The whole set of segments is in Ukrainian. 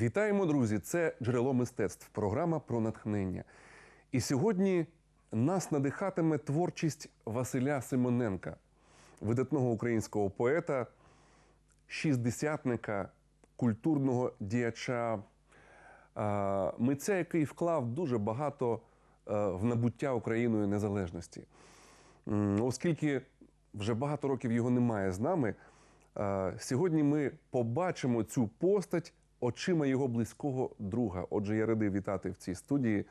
Вітаємо, друзі! Це джерело мистецтв, програма про натхнення. І сьогодні нас надихатиме творчість Василя Симоненка, видатного українського поета, шістдесятника, культурного діяча, митця, який вклав дуже багато е, в набуття Україною незалежності. Оскільки вже багато років його немає з нами, е, сьогодні ми побачимо цю постать очима його близького друга. Отже, я радий вітати в цій студії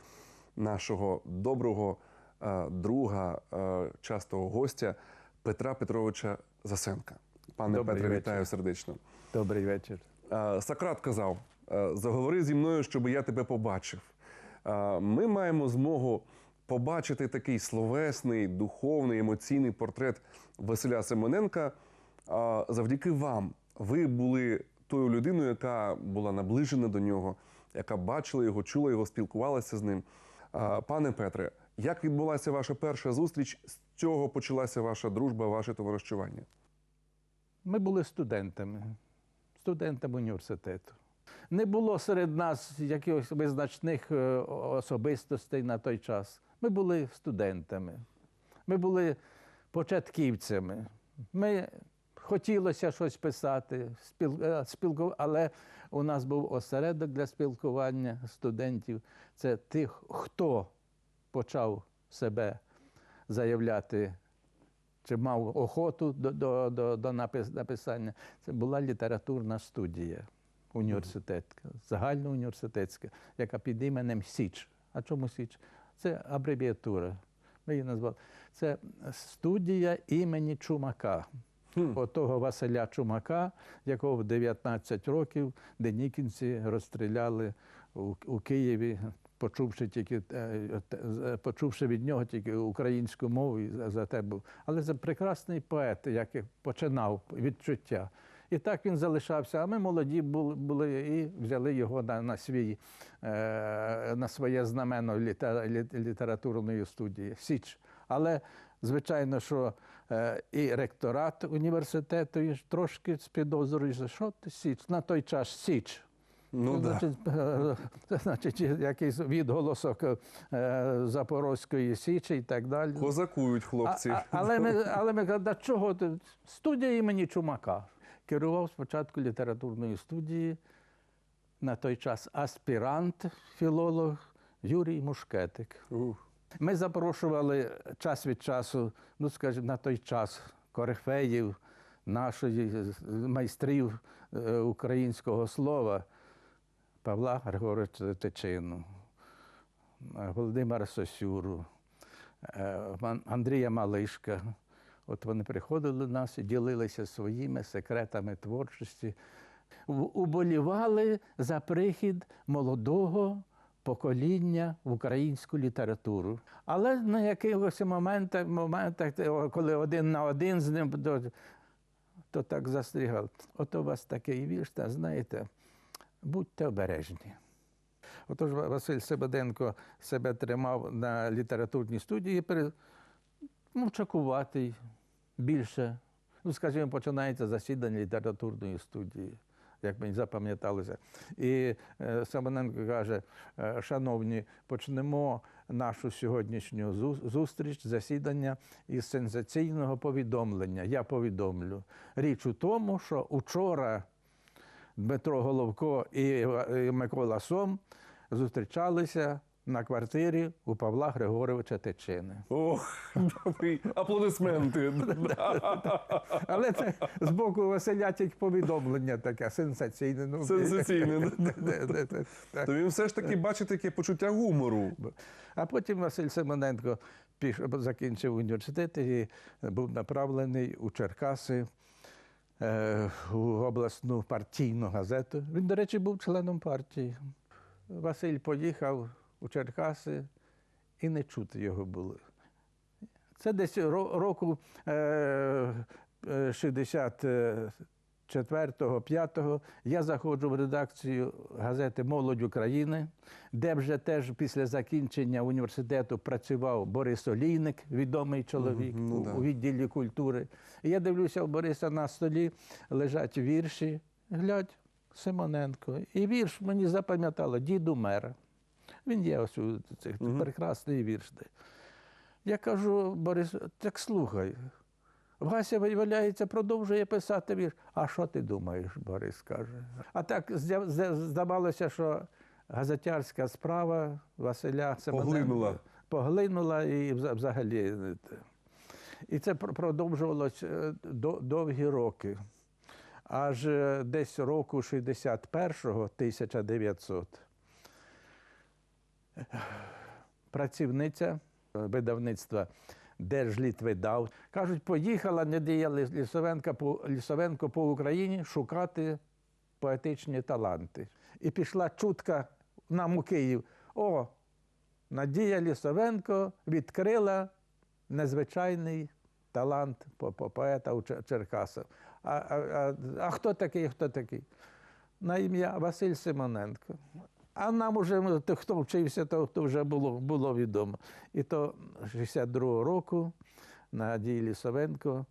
нашого доброго е, друга, е, частого гостя Петра Петровича Засенка. Пане Добрий Петре, вечір. вітаю сердечно. Добрий вечір. Е, Сократ казав: е, заговори зі мною, щоб я тебе побачив. Е, Ми маємо змогу побачити такий словесний, духовний, емоційний портрет Василя Симоненка е, завдяки вам. Ви були тою людиною, яка була наближена до нього, яка бачила його, чула його, спілкувалася з ним. Пане Петре, як відбулася ваша перша зустріч? З цього почалася ваша дружба, ваше товаришування? Ми були студентами, студентами університету. Не було серед нас якихось визначних е, особистостей на той час. Ми були студентами, ми були початківцями. Ми хотілося щось писати, спіл... е, спілку... але у нас був осередок для спілкування студентів. Це тих, хто почав себе заявляти чи мав охоту до, до, до, до напис- написання. Це була літературна студія університетська, загальноуніверситетська, яка під іменем Січ. А чому Січ? Це абревіатура. Ми її назвали. Це студія імені Чумака. Отого Василя Чумака, якого в 19 років денікінці розстріляли у, у Києві, почувши тільки е, з- почувши від нього тільки українську мову і за- те був. Але це прекрасний поет, який починав відчуття. І так він залишався. А ми молоді були, і взяли його на, на, свій, е, на своє знамено літера, лі- літературної студії Січ. Але звичайно, що е, і ректорат університету і трошки з підозрою, що ти Січ? На той час Січ. Ну, значить, е, це значить, якийсь відголосок е, Запорозької Січі і так далі. Козакують хлопці. А, а, але ми, але ми кажемо, «Да чого? Студія імені Чумака. Керував спочатку літературної студії, на той час аспірант, філолог Юрій Мушкетик. Ух. Ми запрошували час від часу, ну скажімо, на той час корифеїв нашої майстрів е, українського слова Павла Григоровича Тичину, е, Володимира Сосюру, е, Андрія Малишка. От вони приходили до нас і ділилися своїми секретами творчості, уболівали за прихід молодого покоління в українську літературу. Але на якихось моментах, моментах, коли один на один з ним, то, то так застерігав. Ото у вас такий вірш, та знаєте, будьте обережні. Отож, Василь Себеденко себе тримав на літературній студії, мовчакуватий більше. Ну, скажімо, починається засідання літературної студії, як мені запам'яталося. І е, каже: е, шановні, почнемо нашу сьогоднішню зустріч, засідання із сенсаційного повідомлення. Я повідомлю. Річ у тому, що учора Дмитро Головко і Микола Сом зустрічалися на квартирі у Павла Григоровича Тичини. Ох. Аплодисменти. Але це з боку Василя тільки повідомлення таке сенсаційне. Ну, Сенсаційне. То він все ж таки бачить таке почуття гумору. А потім Василь Семененко закінчив університет і був направлений у Черкаси е, у обласну партійну газету. Він, до речі, був членом партії. Василь поїхав у Черкаси і не чути його було. Це десь року е, е, 64-го, 5-го я заходжу в редакцію газети Молодь України, де вже теж після закінчення університету працював Борис Олійник, відомий чоловік ну да. у відділі культури. І я дивлюся, у Бориса на столі лежать вірші. Глядь, Симоненко. І вірш мені запам'ятало дід умер. Він є ось у цих Мгм. прекрасний вірш. Я кажу, Борис, так слухай. Вася, виявляється, продовжує писати вірш. А що ти думаєш, Борис каже. А так здавалося, що газетярська справа Василя Поглинула. поглинула і взагалі. І це пр- продовжувалося довгі роки. Аж е, десь року 61-го, 1900, працівниця е, видавництва Держлітвидав. Кажуть, поїхала Надія Лис- Лісовенка по, Лісовенко по Україні шукати поетичні таланти. І пішла чутка нам у Київ. О, Надія Лісовенко відкрила незвичайний талант по- по- поета у Черкасах. А, а, а, а хто такий? Хто такий? На ім'я Василь Симоненко. А нам уже ну, то, хто вчився, то, то вже було, було відомо. І то 62-го року Надія Лісовенко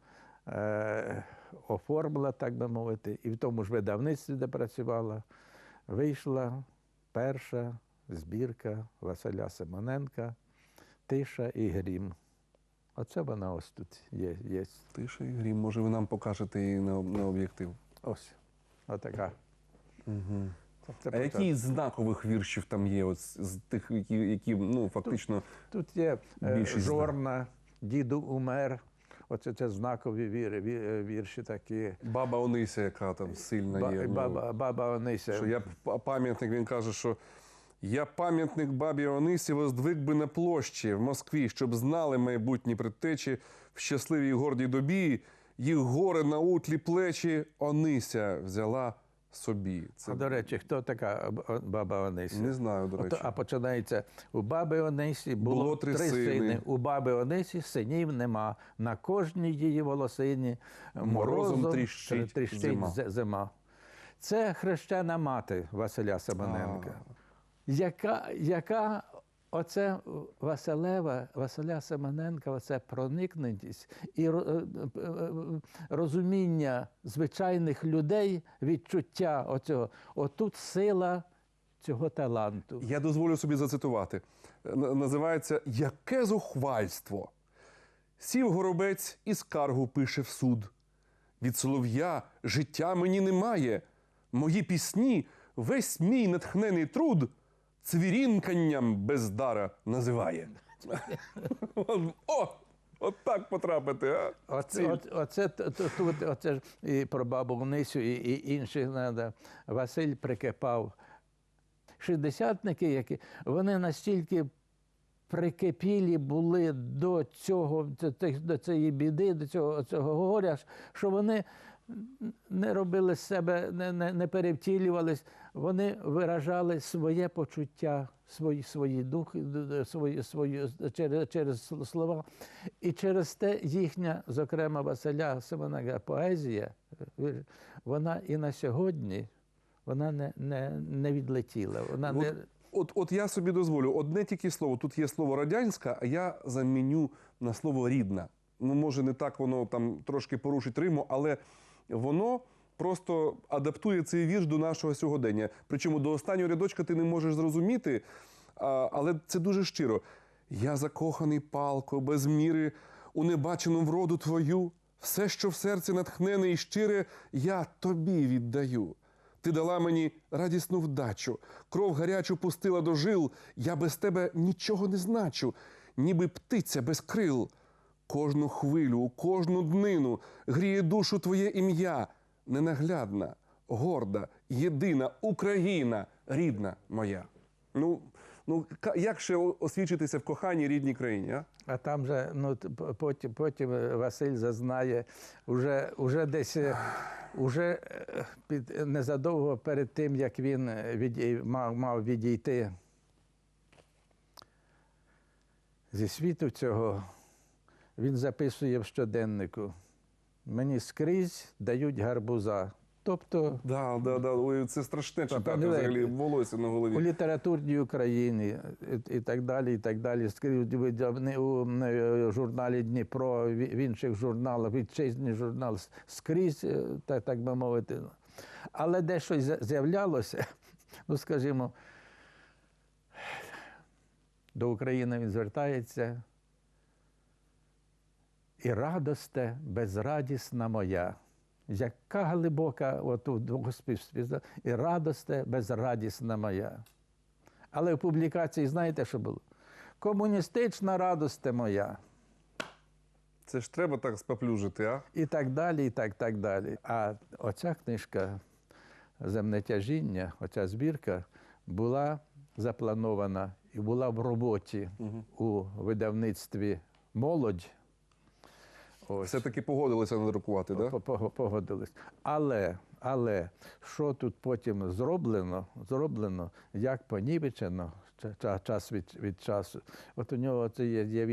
е, оформила, так би мовити, і в тому ж видавництві, де працювала, вийшла перша збірка Василя Симоненка Тиша і грім. Оце вона ось тут є. є. Тиша і грім. Може, ви нам покажете її на, на об'єктив. Ось. Отака. Угу. Це А які знакових віршів там є? От з тих, які, які ну, фактично. Тут є е, Більшість жорна, діду умер. Оце це знакові віри, е, вірші такі. Баба Онися, яка там сильна Ба- є. ну, баба, баба Онися. Що я пам'ятник, він каже, що я пам'ятник бабі Онисі воздвиг би на площі в Москві, щоб знали майбутні предтечі в щасливій гордій добі. Їх гори на утлі плечі Онися взяла собі. Це А, до речі, хто така баба Онися? не знаю, до речі. речі. а починається у баби Онисі було, Було три сини. У баби Онисі синів нема. На кожній її волосині Морозом морозом, тріщить тріщить зима. зима. Це хрещена мати Василя Семененка. Яка, яка оце Василева, Василя Семененка, оце проникненість і е, е, е, розуміння звичайних людей, відчуття оцього. Отут сила цього таланту. Я дозволю собі зацитувати. Називається Яке зухвальство. Сів горобець і скаргу пише в суд. Від солов'я життя мені немає. Мої пісні, весь мій натхнений труд цвірінканням бездара називає. О! От так потрапити, а? Оце, от, оце, тут, оце ж і про бабу Нисю, і, і інших надо. Василь прикипав. Шістдесятники, які вони настільки прикипілі були до цього, до до цієї біди, до цього, цього горя, що вони не робили з себе, не, не, не перевтілювались, вони виражали своє почуття, свої, свої духи, свої, свої, через, через слова. І через те їхня, зокрема, Василя Семенага поезія, вона і на сьогодні вона не, не, не відлетіла. Вона не, От, от, от я собі дозволю, одне тільки слово. Тут є слово радянська, а я заміню на слово рідна. Ну, може, не так воно там трошки порушить Риму, але воно просто адаптує цей вірш до нашого сьогодення. Причому до останнього рядочка ти не можеш зрозуміти, але це дуже щиро. Я закоханий палко, без міри, у небачену вроду твою. Все, що в серці натхнене і щире, я тобі віддаю. Ти дала мені радісну вдачу, кров гарячу пустила до жил. Я без тебе нічого не значу, ніби птиця без крил. Кожну хвилю, кожну днину гріє душу твоє ім'я, ненаглядна, горда, єдина Україна, рідна моя. Ну, ну як ще освічитися в коханій рідній країні? А? А там же ну, потім, потім е, Василь зазнає, уже, уже десь е, уже е, під, незадовго перед тим, як він від, мав, мав відійти зі світу цього, він записує в щоденнику. Мені скрізь дають гарбуза. Тобто Да, да, да. Ой, це страшне читати ну, взагалі волосся на голові. у літературній Україні і, і так далі, і так далі. Скрізь у е, журналі Дніпро, в в інших журналах, вітчизні журнал, скрізь, е, так, так би мовити. Але де щось з'являлося, ну скажімо, до України він звертається. І радосте безрадісна моя. Яка глибока от у Господь і радосте безрадісна моя. Але в публікації знаєте, що було? Комуністична радосте моя. Це ж треба так споплюжити, а? І так далі, і так, так далі. А оця книжка Земне тяжіння, оця збірка була запланована і була в роботі у видавництві Молодь. Ось. Все-таки погодилися надрукувати, так? По- по- Погодились. Але, але що тут потім зроблено, зроблено, як понівечено ча- ча- час від, від часу. От у нього це є,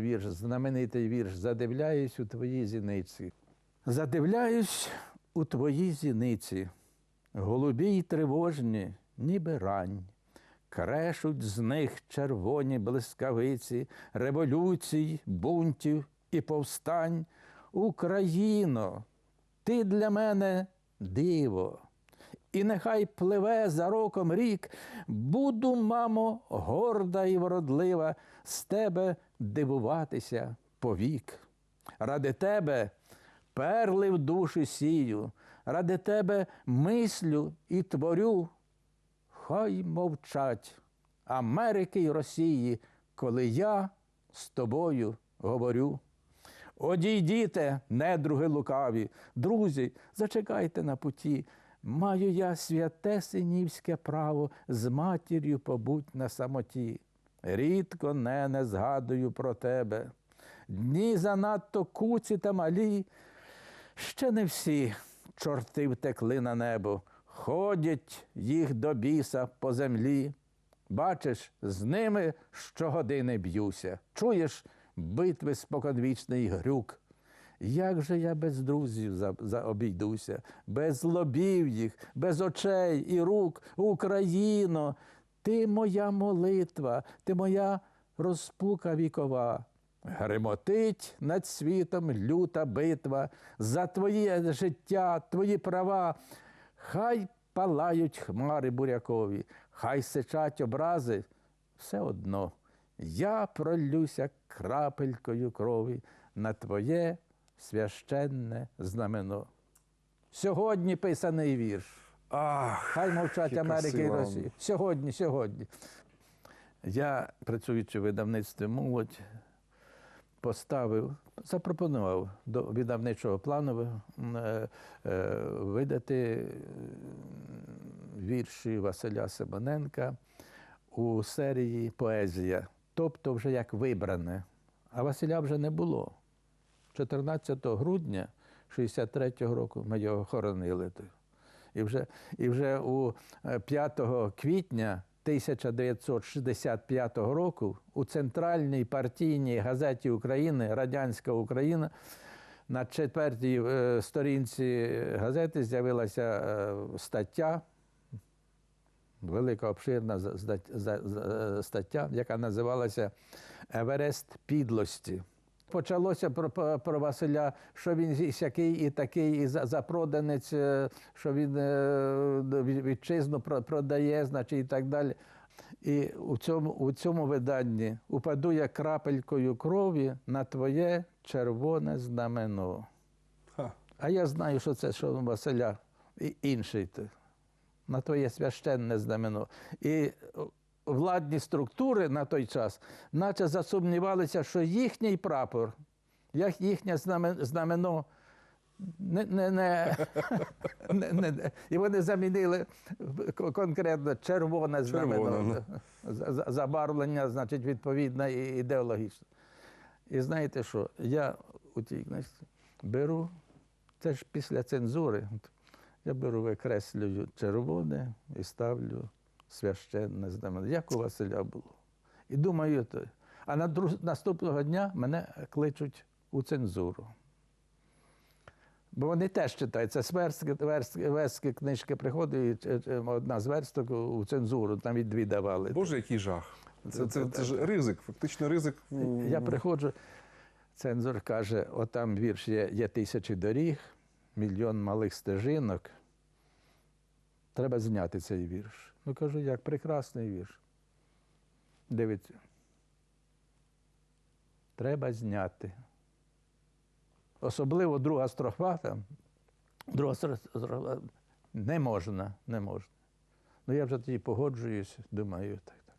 вірш, знаменитий вірш Задивляюсь у твої зіниці. Задивляюсь у твої зіниці, голубі й тривожні, ніби рань. Крешуть з них червоні блискавиці, революцій, бунтів і повстань. Україно, ти для мене диво. І нехай пливе за роком рік, буду, мамо, горда і вродлива, з тебе дивуватися повік. Ради тебе перли в душі сію, ради тебе мислю і творю. Хай мовчать Америки й Росії, коли я з тобою говорю. Одійдіте, недруги лукаві, друзі, зачекайте на путі. Маю я святе синівське право з матір'ю побудь на самоті. Рідко не, не згадую про тебе. Дні занадто куці та малі, ще не всі чорти втекли на небо, ходять їх до біса по землі. Бачиш, з ними щогодини б'юся. Чуєш битви споконвічний грюк. Як же я без друзів за, обійдуся, без лобів їх, без очей і рук, Україно, ти моя молитва, ти моя розпука вікова. Гремотить над світом люта битва за твоє життя, твої права. Хай палають хмари бурякові, хай сичать образи, все одно. Я пролюся крапелькою крові на твоє священне знамено. Сьогодні писаний вірш. Ах, Хай мовчать Америки і. Росії. Сьогодні, сьогодні. Я, працюючи в видавництві молодь, поставив, запропонував до видавничого плану е, е, видати е, вірші Василя Симоненка у серії Поезія, тобто вже як вибране. А Василя вже не було. 14 грудня 63-го року ми його хоронили. І вже, і вже у е, 5 квітня 1965 року у центральній партійній газеті України Радянська Україна на четвертій е, сторінці газети з'явилася е, стаття, велика обширна стаття, яка називалася Еверест підлості. Почалося про, про, Василя, що він сякий і такий, і за- запроданець, е, що він е, вітчизну продає, значить, і так далі. І у цьому, у цьому виданні упаду я крапелькою крові на твоє червоне знамено. Ха. А я знаю, що це що Василя і інший. то, На твоє священне знамено. І владні структури на той час, наче засумнівалися, що їхній прапор, як їхнє знамено, не, не, не, не, не, і вони замінили конкретно червоне знамено. За- Забарвлення, значить, відповідне і ідеологічне. І знаєте що? Я у тій книжці беру, це ж після цензури, я беру, викреслюю червоне і ставлю священне знамено, як у Василя було. І думаю, то. а на друг- наступного дня мене кличуть у цензуру. Бо вони теж читають. Це зверстки, верстки, верстки книжки приходить, і, е, е, одна з версток у цензуру, там і дві давали. Боже, який жах. Це, це, Це- це ж ризик, фактично ризик. Я приходжу, цензор каже: отам вірш є, є тисячі доріг, мільйон малих стежинок, треба зняти цей вірш. Ну кажу, як прекрасний вірш. Дивиться. Треба зняти. Особливо друга строфа там. Друга строфа не можна, не можна. Ну я вже тоді погоджуюсь, думаю, так, так.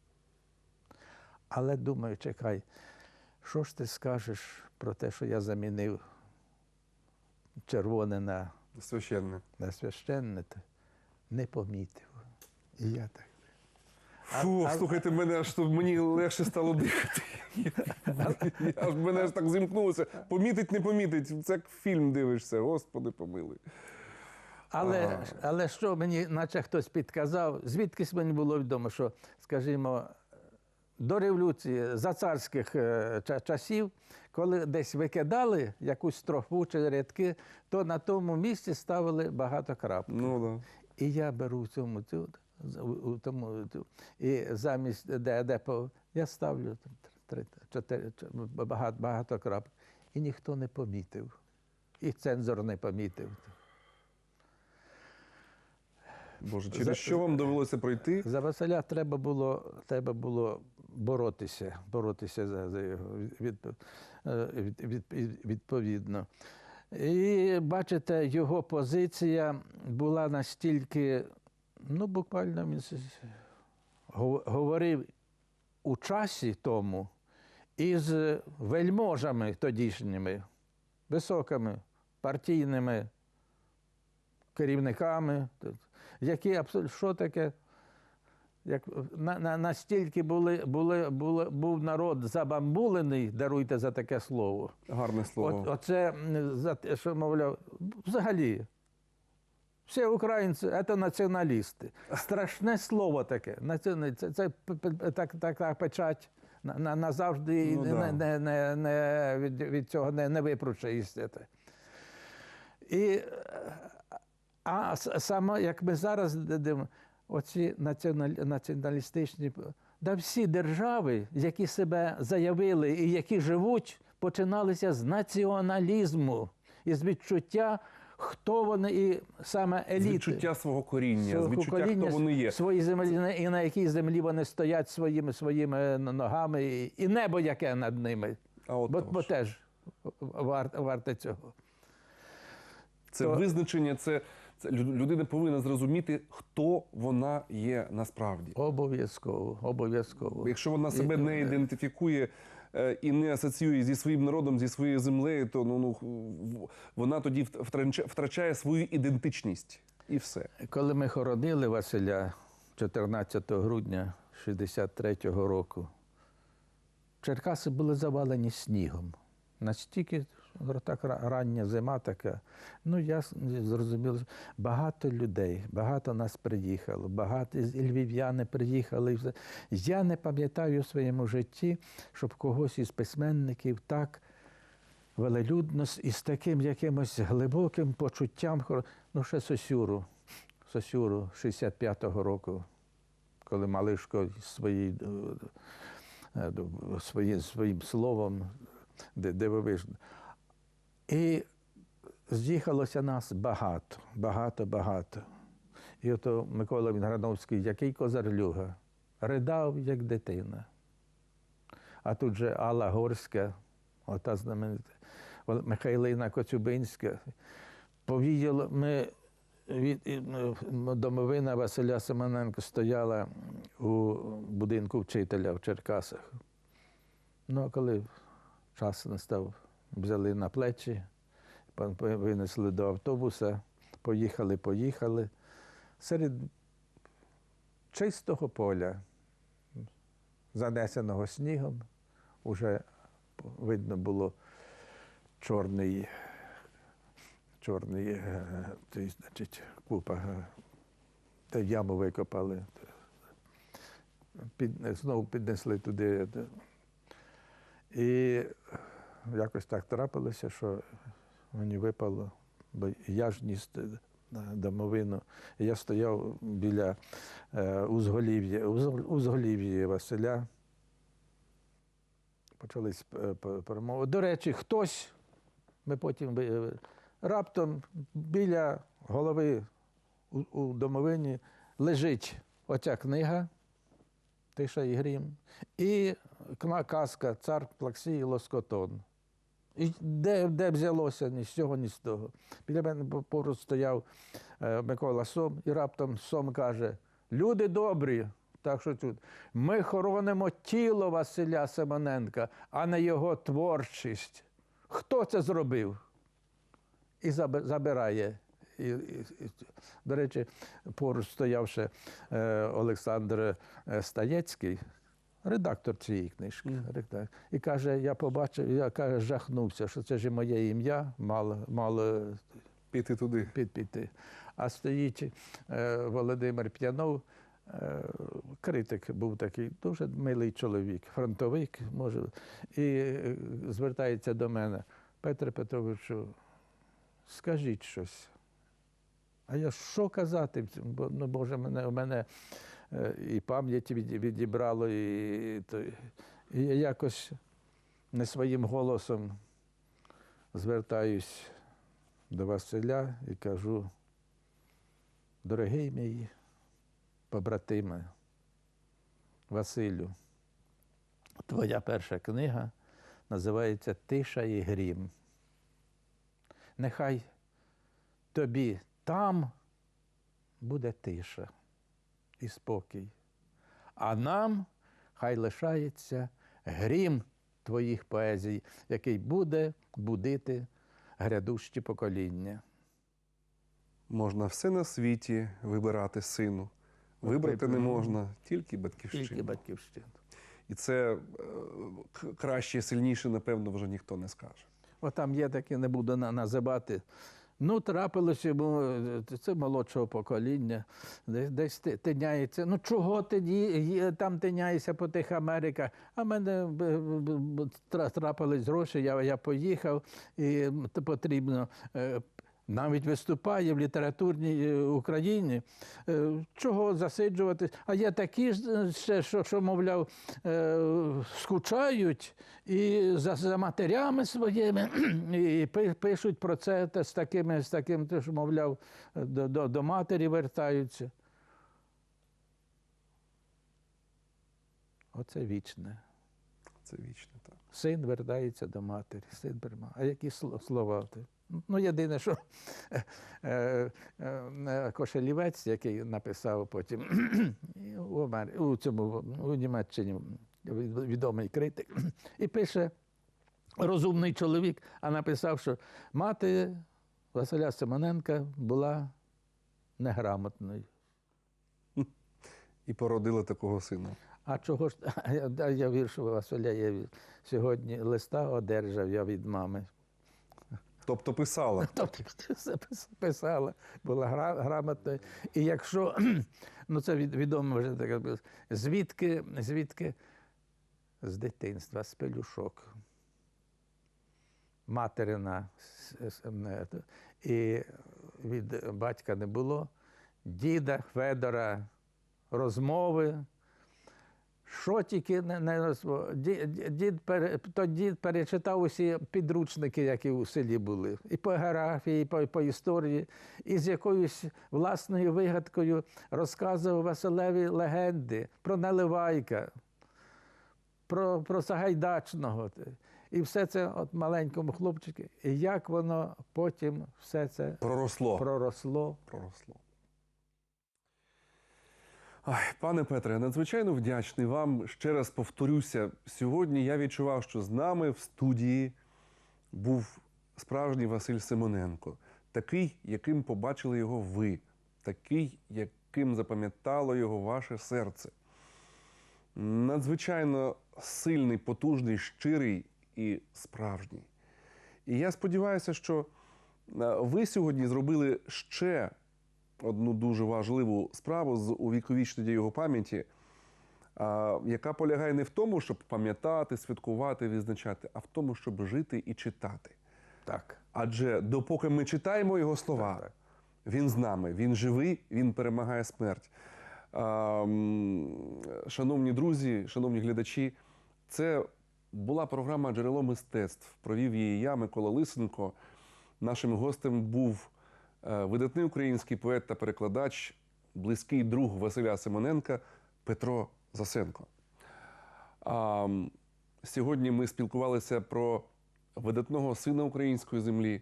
Але думаю, чекай, що ж ти скажеш про те, що я замінив червоне на, Священне. на священне, не помітив. І я так. Фу, а- слухайте, мене аж мені легше стало дихати. Аж мене аж так зімкнулося. Помітить, не помітить. Це як фільм дивишся, господи помилуй. Але, Ага. але що мені, наче хтось підказав, звідкись мені було відомо, що, скажімо, до революції за царських е, часів, коли десь викидали якусь строфу чи рядки, то на тому місці ставили багато крапок. Ну да. І я беру в цьому цю, у, тому, цю, і замість де, де я ставлю там три, чотири, ч- багато, багато крапок. І ніхто не помітив. І цензор не помітив. Боже, через За- що вам довелося пройти? За Василя треба було, треба було боротися, боротися за, за його від, е, від, від, від- відповідно. І бачите, його позиція була настільки, ну, буквально він говорив у часі тому із вельможами тодішніми, високими партійними керівниками, які абсолютно що таке. Як на, на, настільки були, були, були, був народ забамбулений, даруйте за таке слово. Гарне слово. От, оце за те, що мовляв, взагалі. Всі українці це націоналісти. Страшне слово таке. Це, це п- п- так, така печать на- на- назавжди Ну, да. не, не, не, від, від цього не, не випручаєшся. І, е, а саме, як ми зараз дивимо, оці націоналістичні, да всі держави, які себе заявили і які живуть, починалися з націоналізму і з відчуття, хто вони і саме з відчуття свого коріння, з відчуття, покоління, хто вони є. Свої землі, і на якій землі вони стоять своїми своїми ногами, і, і небо яке над ними. А от Бо, бо теж вар, варте цього. Це то- визначення, це, це лю- людина повинна зрозуміти, хто вона є насправді. Обов'язково, обов'язково. Якщо вона себе І- не ідентифікує е, і не асоціює зі своїм народом, зі своєю землею, то ну, ну вона тоді втрачає свою ідентичність. І все. Коли ми хоронили Василя 14 грудня 63-го року, Черкаси були завалені снігом. Настільки говорю, так рання зима така. Ну, я зрозумів, багато людей, багато нас приїхало, багато львів'яни приїхали. Я не пам'ятаю у своєму житті, щоб когось із письменників так велелюдно і з таким якимось глибоким почуттям, ну ще Сосюру, Сосюру 65-го року, коли Малишко свої, е, е, свої, своїм словом ди- дивовижно. І з'їхалося нас багато, багато, багато. І ото Микола Вінграновський, який козарлюга, ридав, як дитина. А тут же Алла Горська, ота знаменита, Михайлина Коцюбинська. Повіяло, ми від і, домовина Василя Семененка стояла у будинку вчителя в Черкасах. Ну, а коли час настав, взяли на плечі, винесли до автобуса, поїхали, поїхали. Серед чистого поля, занесеного снігом, уже видно було чорний, чорний, е, той, значить, купа, е, та яму викопали. Під, знову піднесли туди. е, І якось так трапилося, що мені випало, бо я ж ніс е, домовину. Я стояв біля е, узголів'я, узголів'я Василя. Почались е, перемови. До речі, хтось, ми потім раптом біля голови у, домовині лежить оця книга Тиша і Грім, і казка Цар Плаксій Лоскотон. І де, де взялося ні з цього, ні з того. Біля мене поруч стояв е, Микола Сом, і раптом Сом каже: Люди добрі, так що тут, ми хоронимо тіло Василя Семененка, а не його творчість. Хто це зробив? І забирає. І, і, і, до речі, поруч стояв ще е, Олександр е, Стаєцький, редактор цієї книжки. редактор. І каже: я побачив, я каже, жахнувся, що це ж моє ім'я мало, мало Піти туди. під, піти. А стоїть е, Володимир П'янов, е, критик був такий, дуже милий чоловік, фронтовик, може, і е, звертається до мене. Петре Петровичу, скажіть щось. А я що казати? Бо, ну, Боже, мене, у мене і пам'ять відібрало, і, то, і я якось не своїм голосом звертаюсь до Василя і кажу, дорогий мій побратиме, Василю, твоя перша книга називається Тиша і грім. Нехай тобі там буде тиша і спокій, а нам хай лишається грім твоїх поезій, який буде будити грядущі покоління. Можна все на світі вибирати сину. Вибрати не можна тільки батьківщину. Тільки батьківщину. І це е, краще, сильніше, напевно, вже ніхто не скаже. От там є таке, не буду називати. Ну, трапилося йому, е, це молодшого покоління, десь, десь тиняється. Ну чого ти там тиняєшся по тих Америках? А мене тра- трапились гроші, я, я поїхав, і потрібно. Навіть виступає в літературній е, Україні. Е, Чого засиджуватись? А є такі е, ще, що, що мовляв, е, скучають і за, за матерями своїми, і пишуть про це та з такими, з таким, що, мовляв, до, до, до матері вертаються. Оце вічне. Це вічно так. Син вертається до матері, син приймає. А які сло- слова? Ну, єдине, що е, е, е, Кошелівець, який написав потім у, цьому у Німеччині відомий критик, і пише розумний чоловік, а написав, що мати Василя Семененка була неграмотною. І породила такого сина. А чого ж я, я віршу Василя, я сьогодні листа одержав я від мами. Тобто писала. Тобто писала, була гра, грамотною. І якщо, ну це відомо вже таке, звідки, звідки з дитинства, з пелюшок. Материна то. і від батька не було, діда Федора розмови. Що тільки не, не дід, то дід перечитав усі підручники, які у селі були, і по географії, і по, по історії, і з якоюсь власною вигадкою розказував Василеві легенди про Наливайка, про, про Сагайдачного. І все це от маленькому хлопчику. І як воно потім все це Проросло. проросло. Проросло. Ай, пане Петре, надзвичайно вдячний вам. Ще раз повторюся, сьогодні я відчував, що з нами в студії був справжній Василь Симоненко, такий, яким побачили його ви, такий, яким запам'ятало його ваше серце. Надзвичайно сильний, потужний, щирий і справжній. І я сподіваюся, що е, ви сьогодні зробили ще одну дуже важливу справу з увіковічнення його пам'яті, яка полягає не в тому, щоб пам'ятати, святкувати, відзначати, а в тому, щоб жити і читати. Так. Адже допоки ми читаємо його слова, Так, так. він з нами, він живий, він перемагає смерть. Шановні друзі, шановні глядачі, це була програма Джерело мистецтв. Провів її я, Микола Лисенко. Нашим гостем був видатний український поет та перекладач, близький друг Василя Симоненка Петро Засенко. А, сьогодні ми спілкувалися про видатного сина української землі,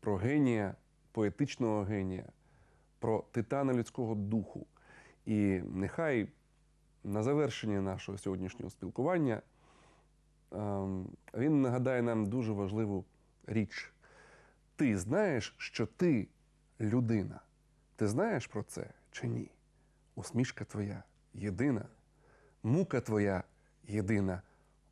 про генія, поетичного генія, про титана людського духу. І нехай на завершення нашого сьогоднішнього спілкування ем, він нагадає нам дуже важливу річ. Ти знаєш, що ти людина. Ти знаєш про це чи ні? Усмішка твоя єдина, мука твоя єдина,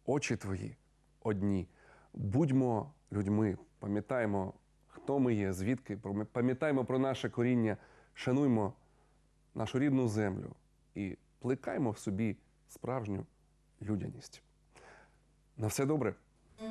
очі твої одні. Будьмо людьми, пам'ятаємо, хто ми є, звідки, пам'ятаємо про наше коріння, шануймо нашу рідну землю і плекаймо в собі справжню людяність. На все добре.